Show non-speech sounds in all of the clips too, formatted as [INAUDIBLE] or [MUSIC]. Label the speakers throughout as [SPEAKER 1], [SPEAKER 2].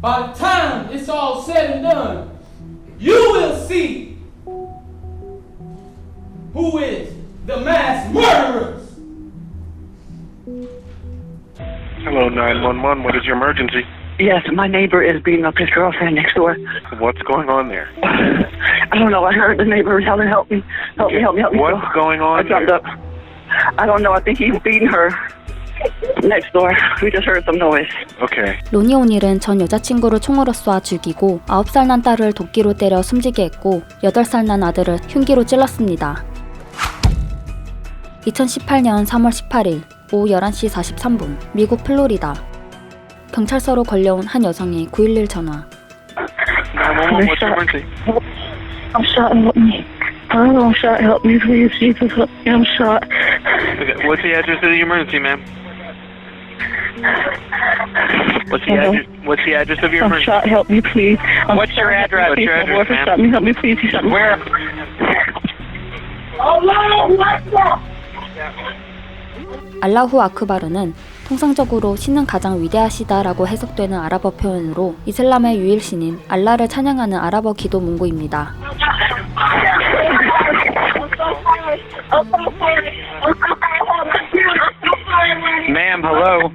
[SPEAKER 1] by the time it's all said and done, you will see who is the mass murderers.
[SPEAKER 2] Hello, 911. What is your emergency?
[SPEAKER 3] Yes, my neighbor is beating up his girlfriend next door.
[SPEAKER 2] What's going on there? [SIGHS]
[SPEAKER 3] I don't know. I heard the neighbor yelling, "Help me! Help me! Help me! Help me!"
[SPEAKER 2] What's going on
[SPEAKER 3] I
[SPEAKER 2] on
[SPEAKER 3] jumped
[SPEAKER 2] there?
[SPEAKER 3] up. I don't know. I think he's beating her next door. We just heard some noise.
[SPEAKER 2] Okay.
[SPEAKER 4] 로니 오닐은 전 여자친구를 총으로 쏴 죽이고 9살 난 딸을 도끼로 때려 숨지게 했고 8살 난 아들을 흉기로 찔렀습니다. 2018년 3월 18일 오후 11시 43분 미국 플로리다 경찰서로 걸려온 한 여성의 911 전화
[SPEAKER 2] 911. What's your emergency?
[SPEAKER 3] I'm shot. Help me! I'm shot. Help me, please, Jesus! Help me! I'm shot.
[SPEAKER 2] Okay. What's the address of the emergency, ma'am? What's the
[SPEAKER 3] Hello?
[SPEAKER 2] address? What's the address of your
[SPEAKER 3] I'm
[SPEAKER 2] emergency?
[SPEAKER 3] shot. Help me, please. I'm
[SPEAKER 2] What's your
[SPEAKER 3] shot.
[SPEAKER 2] address? What's your
[SPEAKER 3] My
[SPEAKER 2] address,
[SPEAKER 3] boyfriend
[SPEAKER 2] ma'am?
[SPEAKER 3] shot me. Help me, please. He shot me.
[SPEAKER 2] Where?
[SPEAKER 4] 알라후 아크바르는 통상적으로 신은 가장 위대하시다라고 해석되는 아랍어 표현으로 이슬람의 유일신인 알라를 찬양하는 아랍어 기도 문구입니다.
[SPEAKER 2] Ma'am, hello.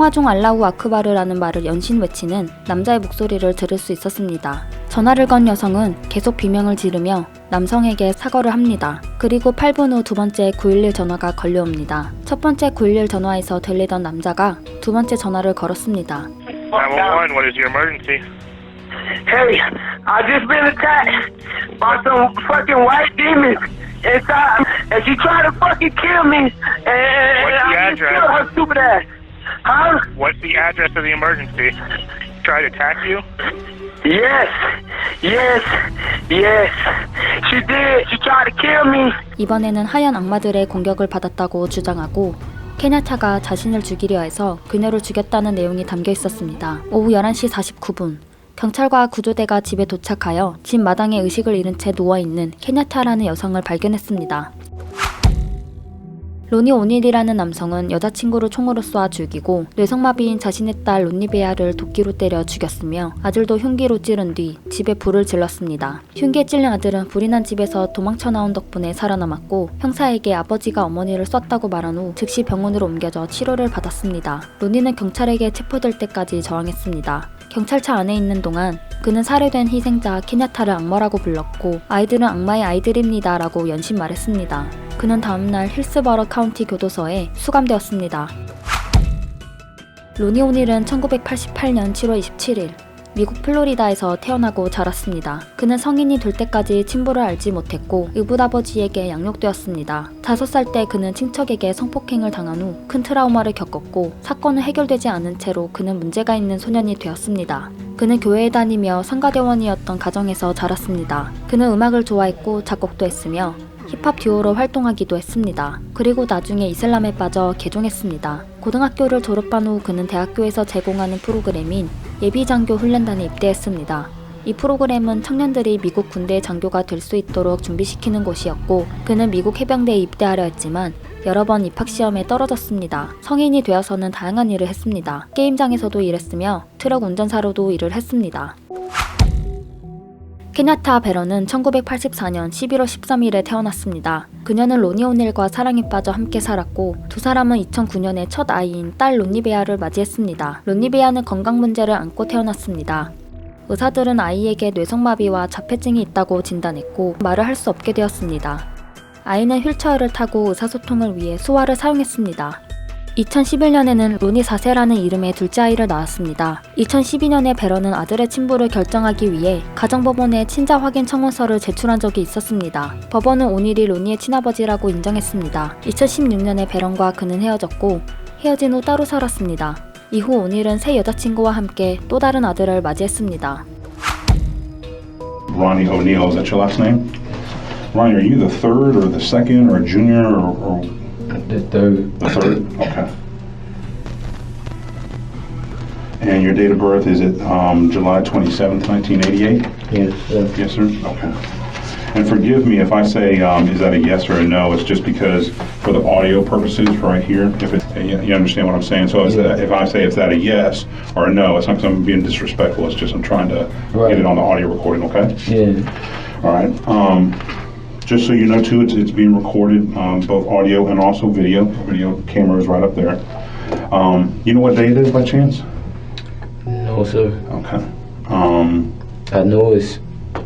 [SPEAKER 4] 통화 중 알라후 아크바르라는 말을 연신 외치는 남자의 목소리를 들을 수 있었습니다. 전화를 건 여성은 계속 비명을 지르며 남성에게 사과를 합니다. 그리고 8분 후 두 번째 911 전화가 걸려옵니다. 첫 번째 911 전화에서 들리던 남자가 두 번째 전화를 걸었습니다.
[SPEAKER 2] 911, what is your emergency?
[SPEAKER 5] Hey, I just been attacked by some fucking white demons inside, and she tried to fucking kill me, and,
[SPEAKER 2] What's the
[SPEAKER 5] I just
[SPEAKER 2] address?
[SPEAKER 5] killed her stupid ass. Huh?
[SPEAKER 2] What's the address of the emergency? Try to attack you?
[SPEAKER 5] Yes, yes, yes. She did. She tried to kill me.
[SPEAKER 4] 이번에는 하얀 악마들의 공격을 받았다고 주장하고 케냐타가 자신을 죽이려 해서 그녀를 죽였다는 내용이 담겨 있었습니다. 오후 11시 49분 경찰과 구조대가 집에 도착하여 집 마당에 의식을 잃은 채 누워있는 케냐타라는 여성을 발견했습니다. 로니 오닐이라는 남성은 여자친구를 총으로 쏴 죽이고 뇌성마비인 자신의 딸 론니베아를 도끼로 때려 죽였으며 아들도 흉기로 찌른 뒤 집에 불을 질렀습니다. 흉기에 찔린 아들은 불이 난 집에서 도망쳐 나온 덕분에 살아남았고 형사에게 아버지가 어머니를 쐈다고 말한 후 즉시 병원으로 옮겨져 치료를 받았습니다. 로니는 경찰에게 체포될 때까지 저항했습니다. 경찰차 안에 있는 동안 그는 살해된 희생자 케냐타를 악마라고 불렀고 아이들은 악마의 아이들입니다 라고 연신 말했습니다. 그는 다음날 힐스버러 카운티 교도소에 수감되었습니다. 로니 오닐은 1988년 7월 27일 미국 플로리다에서 태어나고 자랐습니다. 그는 성인이 될 때까지 친부를 알지 못했고 의붓아버지에게 양육되었습니다. 5살 때 그는 친척에게 성폭행을 당한 후 큰 트라우마를 겪었고 사건은 해결되지 않은 채로 그는 문제가 있는 소년이 되었습니다. 그는 교회에 다니며 상가대원이었던 가정에서 자랐습니다. 그는 음악을 좋아했고 작곡도 했으며 힙합 듀오로 활동하기도 했습니다. 그리고 나중에 이슬람에 빠져 개종했습니다. 고등학교를 졸업한 후 그는 대학교에서 제공하는 프로그램인 예비장교 훈련단에 입대했습니다. 이 프로그램은 청년들이 미국 군대 장교가 될 수 있도록 준비시키는 곳이었고 그는 미국 해병대에 입대하려 했지만 여러 번 입학시험에 떨어졌습니다. 성인이 되어서는 다양한 일을 했습니다. 게임장에서도 일했으며 트럭 운전사로도 일을 했습니다. 케냐타 베런은 1984년 11월 13일에 태어났습니다. 그녀는 로니 오닐과 사랑에 빠져 함께 살았고 두 사람은 2009년에 첫 아이인 딸 론니베아를 맞이했습니다. 론니베아는 건강 문제를 안고 태어났습니다. 의사들은 아이에게 뇌성마비와 자폐증이 있다고 진단했고 말을 할 수 없게 되었습니다. 아이는 휠체어를 타고 의사소통을 위해 수화를 사용했습니다. 2011년에는 로니 4세라는 이름의 둘째 아이를 낳았습니다. 2012년에 베런은 아들의 친부를 결정하기 위해 가정법원에 친자 확인 청원서를 제출한 적이 있었습니다. 법원은 오닐이 로니의 친아버지라고 인정했습니다. 2016년에 베런과 그는 헤어졌고 헤어진 후 따로 살았습니다. 이후 오닐은 새 여자친구와 함께 또 다른 아들을 맞이했습니다.
[SPEAKER 6] Ronnie O'Neill, is that your last name? Ronnie, are you the third or the second or junior or, or
[SPEAKER 7] The third.
[SPEAKER 6] the third? Okay. And your date of birth is it um, July 27th, 1988?
[SPEAKER 7] Yes, sir.
[SPEAKER 6] Yes, sir? Okay. And forgive me if I say, um, is that a yes or a no? It's just because for the audio purposes right here, if it, you you understand what I'm saying? So is that- if I say if that a yes or a no, it's not because I'm being disrespectful, it's just I'm trying to
[SPEAKER 7] Right.
[SPEAKER 6] get it on the audio recording, okay?
[SPEAKER 7] Yeah.
[SPEAKER 6] All right. Um, just so you know, too, it's, it's being recorded, um, both audio and also video. Video camera is right up there. Um, you know what day it is by chance?
[SPEAKER 7] No, sir.
[SPEAKER 6] Okay. Um,
[SPEAKER 7] I know it's,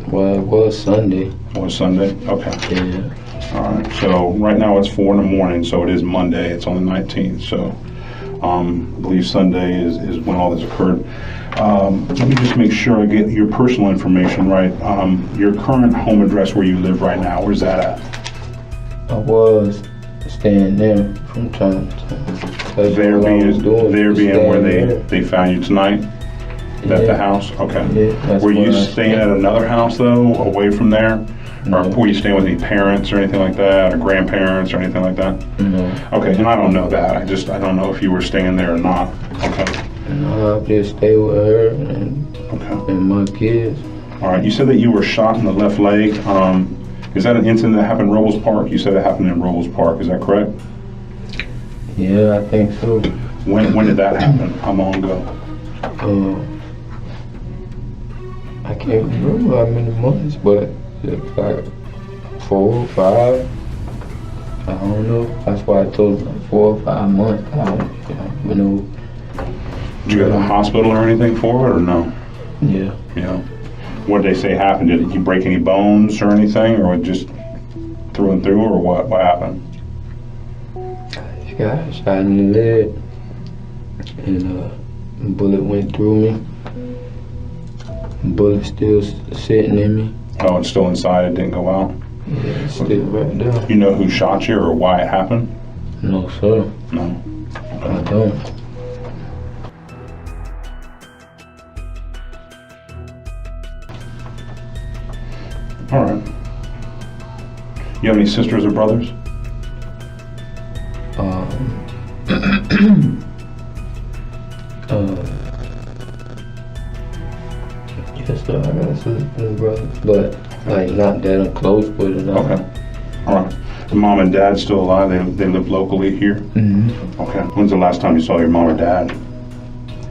[SPEAKER 7] well, it was Sunday.
[SPEAKER 6] or Sunday? Okay.
[SPEAKER 7] Yeah.
[SPEAKER 6] All right. So right now it's four in the morning, so it is Monday. It's on the 19th. So um, I believe Sunday is, is when all this occurred. Um, let me just make sure I get your personal information right. Um, your current home address where you live right now, where's that at?
[SPEAKER 7] I was staying there from time to time.
[SPEAKER 6] There being, there being where they,
[SPEAKER 7] there.
[SPEAKER 6] they found you tonight? At the house? Okay.
[SPEAKER 7] Yeah,
[SPEAKER 6] Were you staying at another house though, away from there? Or were you staying with any parents or anything like that, or grandparents or anything like that?
[SPEAKER 7] No.
[SPEAKER 6] Okay, and I don't know that. I just, I don't know if you were staying there or not. Okay,
[SPEAKER 7] No, I just stay with her and,
[SPEAKER 6] okay.
[SPEAKER 7] and my kids.
[SPEAKER 6] All right, you said that you were shot in the left leg. Um, is that an incident that happened in Robles Park? You said it happened in Robles Park, is that correct?
[SPEAKER 7] Yeah, I think so.
[SPEAKER 6] When, when did that happen? How long ago?
[SPEAKER 7] Uh, I can't remember how many months, but like four five. I don't know. That's why I told you like four or five months. I don't, you know.
[SPEAKER 6] Did you go to the hospital or anything for it, or no?
[SPEAKER 7] Yeah.
[SPEAKER 6] Yeah. What did they say happened? Did you break any bones or anything, or just through and through, or what? What happened?
[SPEAKER 7] She got shot in the leg, and uh, a bullet went through me. Bullet still sitting in me.
[SPEAKER 6] Oh, it's still inside. It didn't go out.
[SPEAKER 7] Yeah, it's still right there.
[SPEAKER 6] You know who shot you or why it happened?
[SPEAKER 7] No, sir.
[SPEAKER 6] No.
[SPEAKER 7] I don't.
[SPEAKER 6] All right. You have any sisters or brothers?
[SPEAKER 7] Um, [CLEARS THROAT] not that close with it.
[SPEAKER 6] Okay. All right. Mom and dad still alive? They, they live locally here?
[SPEAKER 7] Mm-hmm.
[SPEAKER 6] Okay. When's the last time you saw your mom or dad?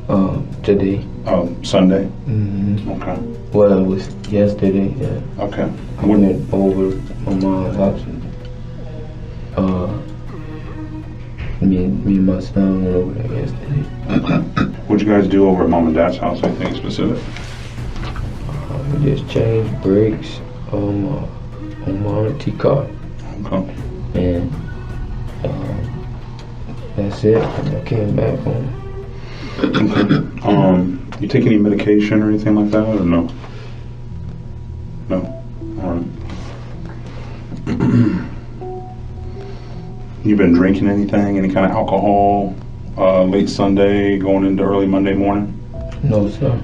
[SPEAKER 7] Um, today.
[SPEAKER 6] Oh, Sunday?
[SPEAKER 7] Mm-hmm.
[SPEAKER 6] Okay.
[SPEAKER 7] Well, it was yesterday. Yeah.
[SPEAKER 6] Okay.
[SPEAKER 7] I went over my mom's house. And, uh, me, and- me and my son went over there yesterday. [COUGHS]
[SPEAKER 6] What'd you guys do over at mom and dad's house? Anything specific?
[SPEAKER 7] Uh, we just changed brakes um, uh, on my auntie car.
[SPEAKER 6] Okay.
[SPEAKER 7] and um, that's it. I came back home.
[SPEAKER 6] Um, you take any medication or anything like that, or no? No. All right. [CLEARS THROAT] you been drinking anything? Any kind of alcohol? Uh, late Sunday, going into early Monday morning?
[SPEAKER 7] No, sir.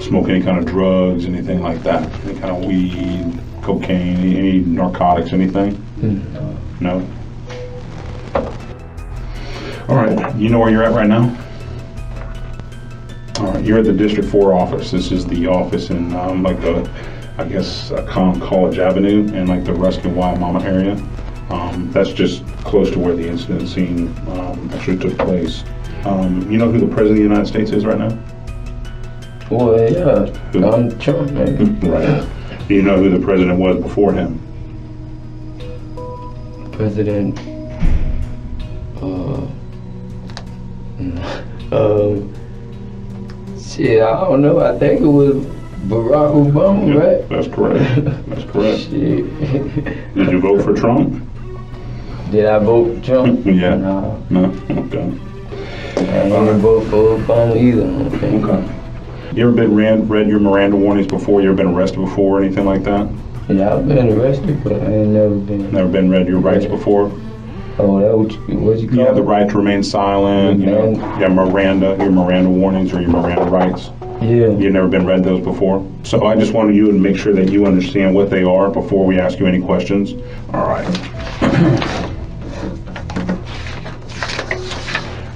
[SPEAKER 6] Smoke any kind of drugs, anything like that? Any kind of weed, cocaine, any, any narcotics, anything?
[SPEAKER 7] Mm,
[SPEAKER 6] No. All right. You know where you're at right now? All right. You're at the District 4 office. This is the office in um, like the, I guess, uh, Com College Avenue and like the Ruskin Mama area. Um, that's just close to where the incident scene um, actually took place. Um, you know who the President of the United States is right now?
[SPEAKER 7] Well, yeah, Donald Trump, man.
[SPEAKER 6] Right. Do you know who the president was before him?
[SPEAKER 7] President. Uh, [LAUGHS] um, shit, I don't know. I think it was Barack Obama,
[SPEAKER 6] Yeah,
[SPEAKER 7] right?
[SPEAKER 6] That's correct. That's correct. [LAUGHS]
[SPEAKER 7] Shit.
[SPEAKER 6] Did you vote for Trump?
[SPEAKER 7] Did I vote for Trump? [LAUGHS]
[SPEAKER 6] Yeah.
[SPEAKER 7] No.
[SPEAKER 6] No? Okay.
[SPEAKER 7] I didn't vote for Obama either. I.
[SPEAKER 6] Okay. You ever been read, read your Miranda warnings before? You ever been arrested before or anything like that?
[SPEAKER 7] Yeah, I've been arrested, but I ain't never been.
[SPEAKER 6] Never been read your rights before?
[SPEAKER 7] Oh, that what you, what you call
[SPEAKER 6] You have the right to remain silent, you know, yeah, Miranda, your Miranda warnings or your Miranda rights.
[SPEAKER 7] Yeah.
[SPEAKER 6] You've never been read those before? So I just wanted you to make sure that you understand what they are before we ask you any questions. All right.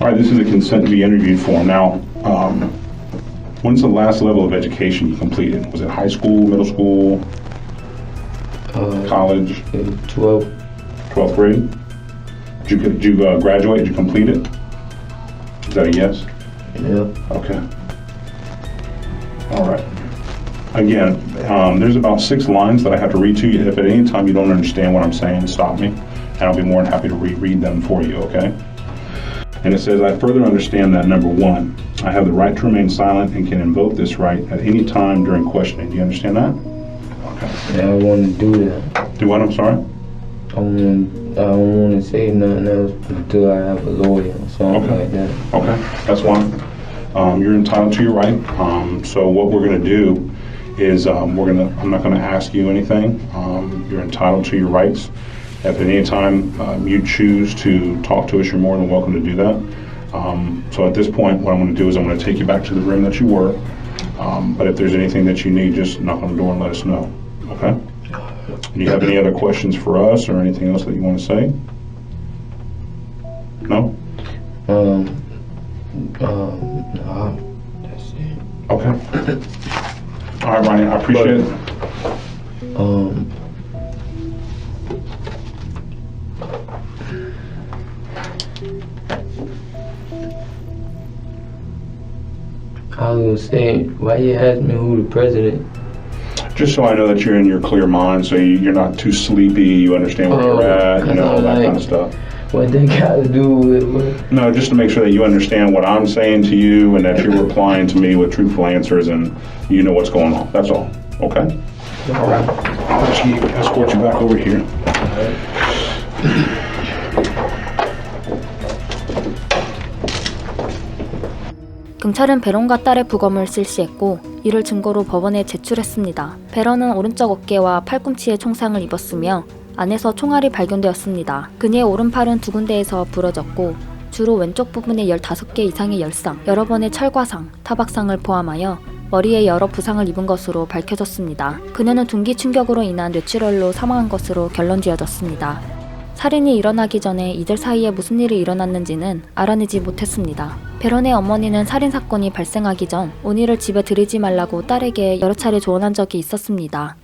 [SPEAKER 6] All right, this is a consent to be interviewed form. Now, um, when's the last level of education you completed? Was it high school, middle school,
[SPEAKER 7] Uh,
[SPEAKER 6] college,
[SPEAKER 7] twelve.
[SPEAKER 6] 12th grade? Did you, did you uh, graduate? Did you complete it? Is that a yes?
[SPEAKER 7] Yeah.
[SPEAKER 6] Okay. All right. Again, um, there's about six lines that I have to read to you. If at any time you don't understand what I'm saying, stop me, and I'll be more than happy to reread them for you, okay? And it says, I further understand that, number one, I have the right to remain silent and can invoke this right at any time during questioning. Do you understand that? Okay.
[SPEAKER 7] Yeah, I want to do that.
[SPEAKER 6] Do what? I'm sorry?
[SPEAKER 7] I want. I don't want to say nothing else until I have a lawyer or something
[SPEAKER 6] Okay.
[SPEAKER 7] like that.
[SPEAKER 6] Okay, that's fine. Um, you're entitled to your right. Um, so what we're gonna do is, um, we're gonna, I'm not gonna ask you anything. Um, you're entitled to your rights. If at any time, um, you choose to talk to us, you're more than welcome to do that. Um, so at this point, what I'm gonna do is I'm gonna take you back to the room that you were. Um, but if there's anything that you need, just knock on the door and let us know, okay? Do you have any other questions for us or anything else that you wanna say? No?
[SPEAKER 7] Um. Um. Nah, that's it.
[SPEAKER 6] Okay. [COUGHS] All right, Ronnie, I appreciate it.
[SPEAKER 7] Um. I was gonna say, why you ask me who the president?
[SPEAKER 6] Just so I know that you're in your clear mind, so you- you're not too sleepy, you understand where
[SPEAKER 7] Oh,
[SPEAKER 6] you're at, you know, all that
[SPEAKER 7] like-
[SPEAKER 6] kind of stuff.
[SPEAKER 7] What they got to do with what?
[SPEAKER 6] No, just to make sure that you understand what I'm saying to you and that you're replying to me with truthful answers and you know what's going on. That's all, okay? All right. I'll escort you back over here.
[SPEAKER 4] 경찰은 베론과 딸의 부검을 실시했고 이를 증거로 법원에 제출했습니다. 베런은 오른쪽 어깨와 팔꿈치에 총상을 입었으며 안에서 총알이 발견되었습니다. 그녀의 오른팔은 두 군데에서 부러졌고 주로 왼쪽 부분에 15개 이상의 열상, 여러 번의 철과상, 타박상을 포함하여 머리에 여러 부상을 입은 것으로 밝혀졌습니다. 그녀는 둔기 충격으로 인한 뇌출혈로 사망한 것으로 결론 지어졌습니다. 살인이 일어나기 전에 이들 사이에 무슨 일이 일어났는지는 알아내지 못했습니다. 베런의 어머니는 살인 사건이 발생하기 전 오니를 집에 들이지 말라고 딸에게 여러 차례 조언한 적이 있었습니다.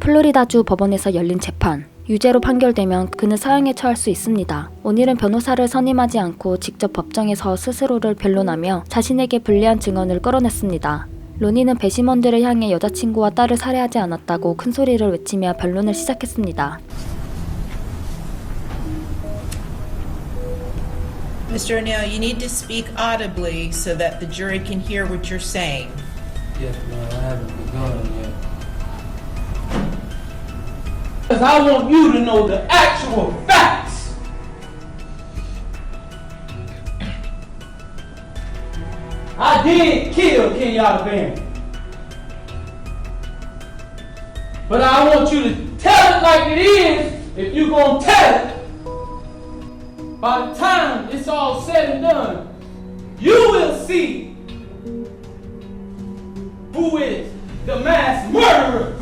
[SPEAKER 4] 플로리다주 법원에서 열린 재판. 유죄로 판결되면 그는 사형에 처할 수 있습니다. 오닐은 변호사를 선임하지 않고 직접 법정에서 스스로를 변론하며 자신에게 불리한 증언을 끌어냈습니다. 로니는 배심원들을 향해 여자친구와 딸을 살해하지 않았다고 큰 소리를 외치며 변론을 시작했습니다.
[SPEAKER 8] Mr. O'Neill, you need to speak audibly so that the jury can hear what you're saying.
[SPEAKER 9] Yes, ma'am, I haven't begun yet.
[SPEAKER 1] Because I want you to know the actual facts. I did kill Kenyatta Band. But I want you to tell it like it is if you're going to tell it. By the time it's all said and done, you will see who is the mass murderer.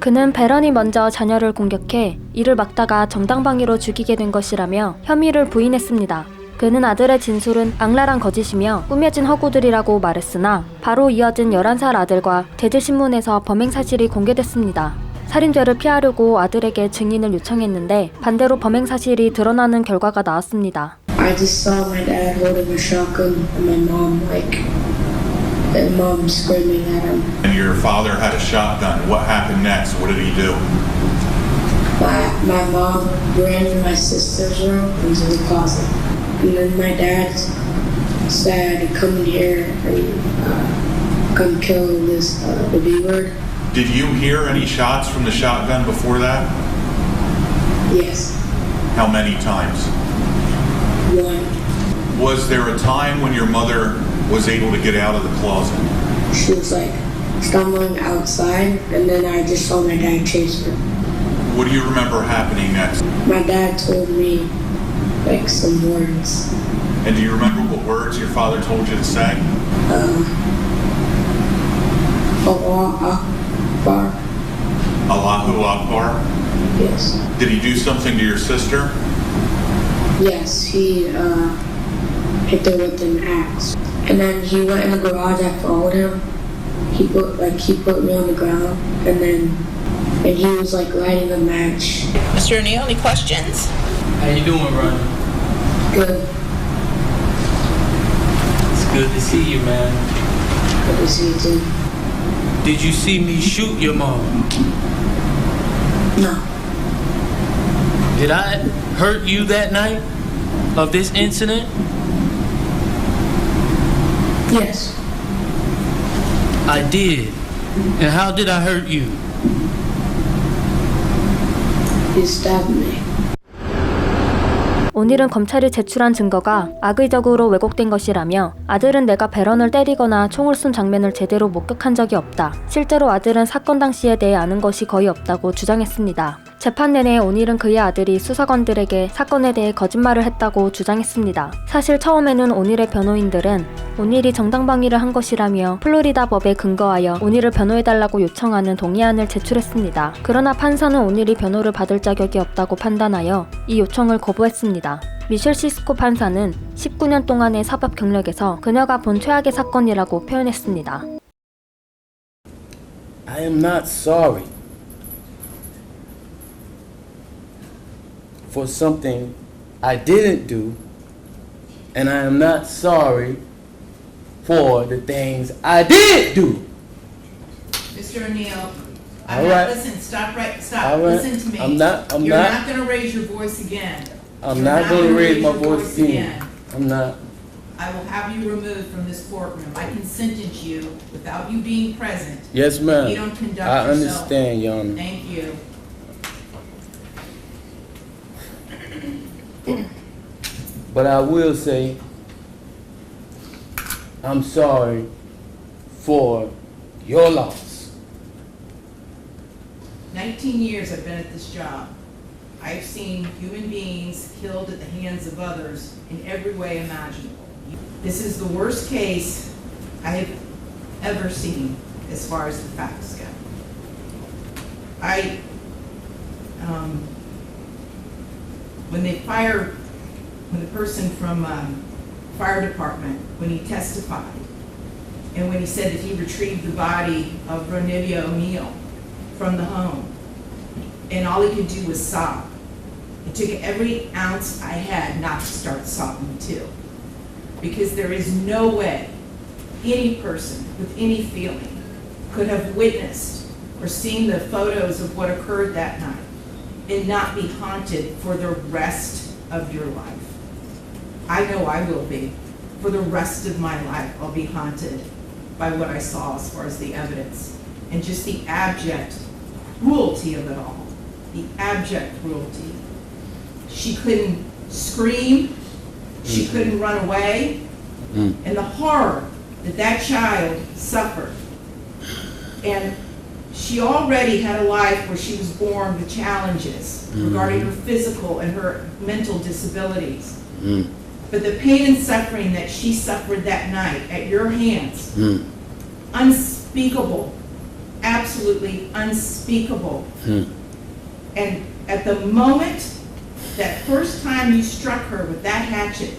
[SPEAKER 4] 그는 베런이 먼저 자녀를 공격해 이를 막다가 정당방위로 죽이게 된 것이라며 혐의를 부인했습니다. 그는 아들의 진술은 악랄한 거짓이며 꾸며진 허구들이라고 말했으나 바로 이어진 11살 아들과 대질신문에서 범행 사실이 공개됐습니다. 살인죄를 피하려고 아들에게 증인을 요청했는데 반대로 범행 사실이 드러나는 결과가 나왔습니다.
[SPEAKER 10] I just saw my dad holding a shotgun and my mom like and mom screaming at him.
[SPEAKER 11] And your father had a shotgun. What happened next? What did he do?
[SPEAKER 10] My my mom ran in my sister's room into the closet. And then my dad said come in here and uh, come kill this uh, the B word.
[SPEAKER 11] Did you hear any shots from the shotgun before that?
[SPEAKER 10] Yes.
[SPEAKER 11] How many times?
[SPEAKER 10] One.
[SPEAKER 11] Was there a time when your mother was able to get out of the closet?
[SPEAKER 10] She was like stumbling outside and then I just saw my dad chase her.
[SPEAKER 11] What do you remember happening next?
[SPEAKER 10] My dad told me like some words.
[SPEAKER 11] And do you remember what words your father told you to say?
[SPEAKER 10] Uh, Allah Akbar.
[SPEAKER 11] Allahu Akbar?
[SPEAKER 10] Yes.
[SPEAKER 11] Did he do something to your sister?
[SPEAKER 10] Yes, he uh, hit her with an axe. And then he went in the garage, I followed him. He put like he put me on the ground and then and he was like lighting a match.
[SPEAKER 8] Mr. O'Neill, any questions?
[SPEAKER 9] How you doing, Ronnie?
[SPEAKER 10] Good.
[SPEAKER 9] It's good to see you, man.
[SPEAKER 10] Good to see you too.
[SPEAKER 9] Did you see me shoot your mom?
[SPEAKER 10] No.
[SPEAKER 9] Did I hurt you that night of this incident?
[SPEAKER 10] Yes.
[SPEAKER 9] I did. And how did I hurt you?
[SPEAKER 10] He stabbed me.
[SPEAKER 4] 오닐은 검찰이 제출한 증거가 악의적으로 왜곡된 것이라며 아들은 내가 배런을 때리거나 총을 쏜 장면을 제대로 목격한 적이 없다. 실제로 아들은 사건 당시에 대해 아는 것이 거의 없다고 주장했습니다. 재판 내내 오닐은 그의 아들이 수사관들에게 사건에 대해 거짓말을 했다고 주장했습니다. 사실 처음에는 오닐의 변호인들은 오닐이 정당방위를 한 것이라며 플로리다 법에 근거하여 오닐을 변호해달라고 요청하는 동의안을 제출했습니다. 그러나 판사는 오닐이 변호를 받을 자격이 없다고 판단하여 이 요청을 거부했습니다. 미셸 시스코 판사는 19년 동안의 사법 경력에서 그녀가 본 최악의 사건이라고 표현했습니다.
[SPEAKER 12] I am not sorry for something I didn't do, and I am not sorry for the things I did do.
[SPEAKER 8] Mr. O'Neill,
[SPEAKER 12] All
[SPEAKER 8] I'm not,
[SPEAKER 12] right.
[SPEAKER 8] listen, stop right, stop,
[SPEAKER 12] right.
[SPEAKER 8] listen to me.
[SPEAKER 12] I'm not- I'm
[SPEAKER 8] You're
[SPEAKER 12] not-
[SPEAKER 8] not gonna raise your voice again.
[SPEAKER 12] I'm
[SPEAKER 8] You're
[SPEAKER 12] not going to raise my
[SPEAKER 8] your
[SPEAKER 12] voice again. I'm not.
[SPEAKER 8] I will have you removed from this courtroom. I can sentence you without you being present.
[SPEAKER 12] Yes, ma'am.
[SPEAKER 8] You don't conduct
[SPEAKER 12] I
[SPEAKER 8] yourself.
[SPEAKER 12] understand, Your Honor.
[SPEAKER 8] Thank you.
[SPEAKER 12] But I will say, I'm sorry for your loss.
[SPEAKER 8] 19 years I've been at this job. I've seen human beings killed at the hands of others in every way imaginable. This is the worst case I have ever seen as far as the facts go. I, um, when they fired, when the person from um, fire department, when he testified, and when he said that he retrieved the body of Ronivia O'Neill from the home, and all he could do was sob. It took every ounce I had not to start sobbing too. Because there is no way any person with any feeling could have witnessed or seen the photos of what occurred that night and not be haunted for the rest of your life. I know I will be. For the rest of my life, I'll be haunted by what I saw as far as the evidence and just the abject cruelty of it all. The abject cruelty. She couldn't scream, she mm-hmm. couldn't run away, mm. and the horror that that child suffered. And she already had a life where she was born with challenges mm-hmm. regarding her physical and her mental disabilities. Mm. But the pain and suffering that she suffered that night at your hands, hmm. unspeakable, absolutely unspeakable. Hmm. And at the moment, that first time you struck her with that hatchet,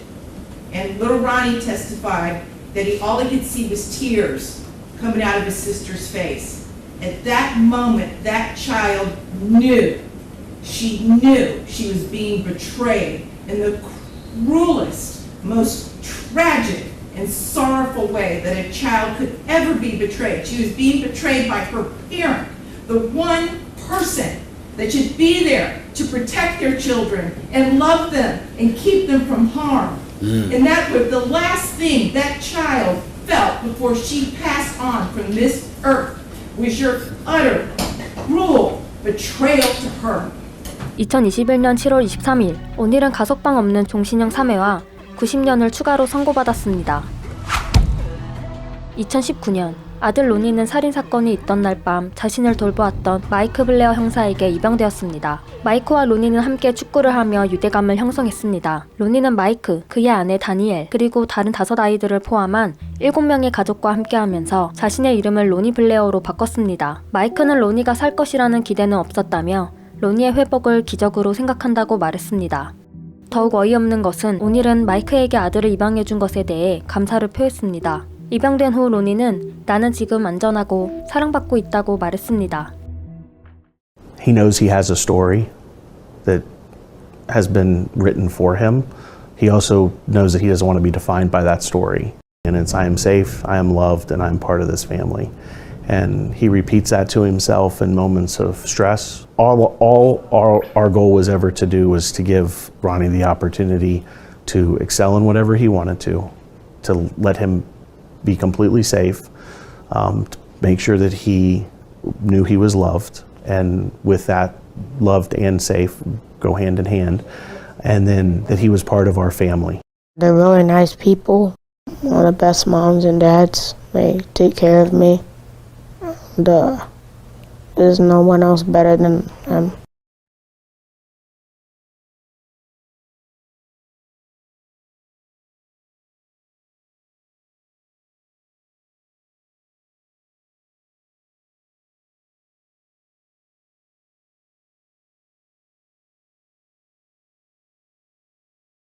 [SPEAKER 8] and little Ronnie testified that he, all he could see was tears coming out of his sister's face. At that moment, that child knew, she knew she was being betrayed in the cruelest, most tragic and sorrowful way that a child could ever be betrayed. She was being betrayed by her parent, the one person that should be there to protect their children and love them and keep them from harm. Mm. And that was the last thing that child felt before she passed on from this earth was your utter, cruel betrayal to her.
[SPEAKER 4] 2021년 7월 23일 오닐은 가석방 없는 종신형 3회와 90년을 추가로 선고받았습니다. 2019년 아들 로니는 살인 사건이 있던 날 밤 자신을 돌보았던 마이크 블레어 형사에게 입양되었습니다. 마이크와 로니는 함께 축구를 하며 유대감을 형성했습니다. 로니는 마이크, 그의 아내 다니엘, 그리고 다른 다섯 아이들을 포함한 7명의 가족과 함께하면서 자신의 이름을 로니 블레어로 바꿨습니다. 마이크는 로니가 살 것이라는 기대는 없었다며 로니의 회복을 기적으로 생각한다고 말했습니다. 더욱 어이없는 것은 오닐은 마이크에게 아들을 입양해준 것에 대해 감사를 표했습니다. 입양된 후 로니는 나는 지금 안전하고 사랑받고 있다고 말했습니다.
[SPEAKER 13] He knows he has a story that has been written for him. He also knows that he doesn't want to be defined by that story. And it's I am safe, I am loved, and I'm part of this family. And he repeats that to himself in moments of stress. All, all our, our goal was ever to do was to give Ronnie the opportunity to excel in whatever he wanted to, to let him be completely safe, um, to make sure that he knew he was loved, and with that, loved and safe go hand in hand, and then that he was part of our family.
[SPEAKER 10] They're really nice people. One of the best moms and dads. They take care of me. Uh, there's no one else better than them.